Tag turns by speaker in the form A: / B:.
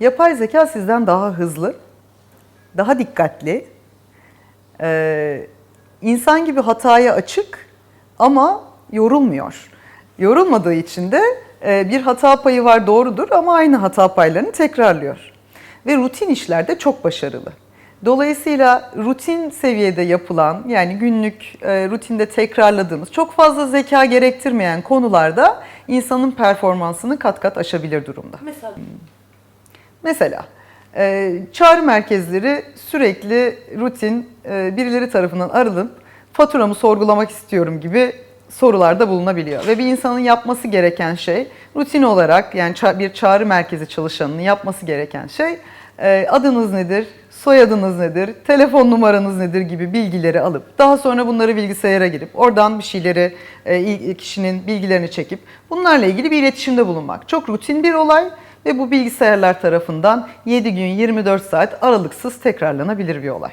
A: Yapay zeka sizden daha hızlı, daha dikkatli, e, insan gibi hataya açık ama yorulmuyor. Yorulmadığı için de e, bir hata payı var doğrudur ama aynı hata paylarını tekrarlıyor. Ve rutin işlerde çok başarılı. Dolayısıyla rutin seviyede yapılan yani günlük e, rutinde tekrarladığımız çok fazla zeka gerektirmeyen konularda insanın performansını kat kat aşabilir durumda.
B: Mesela
A: Mesela e, çağrı merkezleri sürekli rutin e, birileri tarafından aralınıp faturamı sorgulamak istiyorum gibi sorularda bulunabiliyor. Ve bir insanın yapması gereken şey rutin olarak yani bir çağrı merkezi çalışanının yapması gereken şey e, adınız nedir, soyadınız nedir, telefon numaranız nedir gibi bilgileri alıp daha sonra bunları bilgisayara girip oradan bir şeyleri kişinin bilgilerini çekip bunlarla ilgili bir iletişimde bulunmak. Çok rutin bir olay ve bu bilgisayarlar tarafından 7 gün 24 saat aralıksız tekrarlanabilir bir olay.